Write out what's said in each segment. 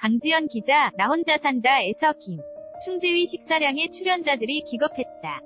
강지연 기자 나 혼자 산다에서 김. 충재위 식사량의 출연자들이 기겁했다.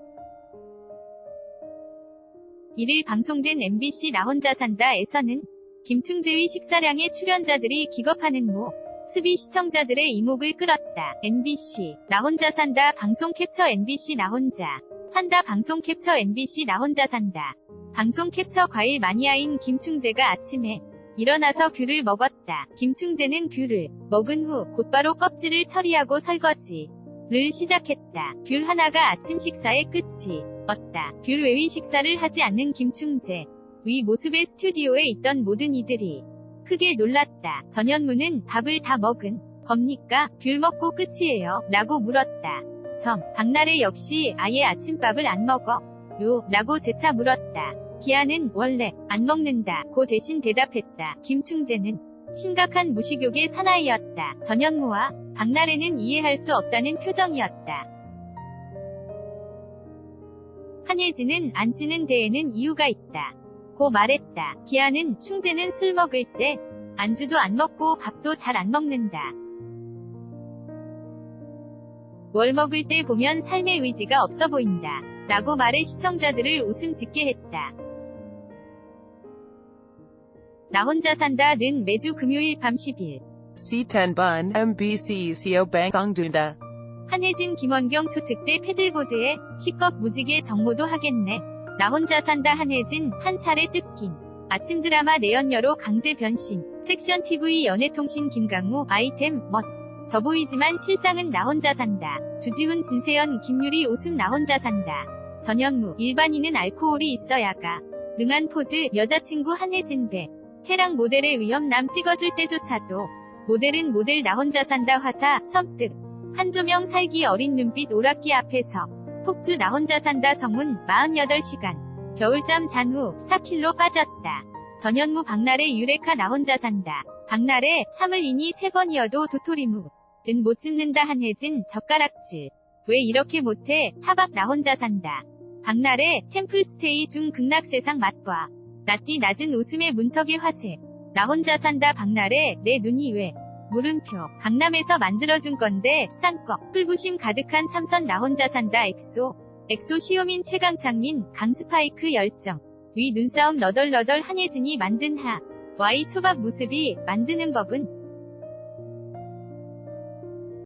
1일 방송된 MBC 나 혼자 산다에서는 김충재위 식사량의 출연자들이 기겁하는 모습이 시청자들의 이목을 끌었다. MBC 나 혼자 산다 방송 캡처 MBC 나 혼자 산다 방송 캡처 MBC 나 혼자 산다. 방송 캡처 과일 마니아인 김충재가 아침에 일어나서 귤을 먹었다. 김충재는 귤을 먹은 후 곧바로 껍질을 처리하고 설거지를 시작했다. 귤 하나가 아침 식사의 끝이 었다. 귤 외의 식사를 하지 않는 김충재. 위 모습의 스튜디오에 있던 모든 이들이 크게 놀랐다. 전현무는 밥을 다 먹은 겁니까? 귤 먹고 끝이에요. 라고 물었다. 점. 박나래 역시 아예 아침밥을 안 먹어. 요. 라고 재차 물었다. 기아는 원래 안 먹는다. 고 대신 대답했다. 김충재는 심각한 무식욕의 사나이였다. 전현무와 박나래는 이해할 수 없다는 표정이었다. 한예진은 안 찌는 데에는 이유가 있다. 고 말했다. 기아는 충재는 술 먹을 때 안주도 안 먹고 밥도 잘 안 먹는다. 뭘 먹을 때 보면 삶의 의지가 없어 보인다. 라고 말해 시청자들을 웃음 짓게 했다. 나 혼자 산다는 매주 금요일 밤 10일. C10 Bun MBC Seo Bang Songdunda. 한혜진 김원경 초특대 패들보드에 C컵 무지개 정모도 하겠네. 나 혼자 산다 한혜진 한 차례 뜯긴. 아침 드라마 내연녀로 강제 변신. 섹션 TV 연애통신 김강우 아이템 멋. 저 보이지만 실상은 나 혼자 산다. 주지훈 진세연 김유리 웃음 나 혼자 산다. 전현무 일반인은 알코올이 있어야가. 능한 포즈 여자친구 한혜진 배. 태랑 모델의 위험남 찍어줄 때조차도 모델은 모델 나 혼자 산다 화사 섬뜩 한조명 살기 어린 눈빛 오락기 앞에서 폭주 나 혼자 산다 성운 48시간 겨울잠 잔 후 4킬로 빠졌다. 전현무 박나래 유레카 나 혼자 산다. 박나래 3을 이니 3번이어도 도토리무 은못 짓는다 한혜진 젓가락질 왜 이렇게 못해 타박 나 혼자 산다. 박나래 템플스테이 중 극락세상 맛과 낮디 낮은 웃음의 문턱의 화색. 나 혼자 산다 박나래 내 눈이 왜? 물음표. 강남에서 만들어준 건데 싼꺼. 풀부심 가득한 참선 나 혼자 산다 엑소. 엑소 시오민 최강창민. 강스파이크 열정. 위 눈싸움 너덜너덜 한예진이 만든 하. Y 초밥 모습이 만드는 법은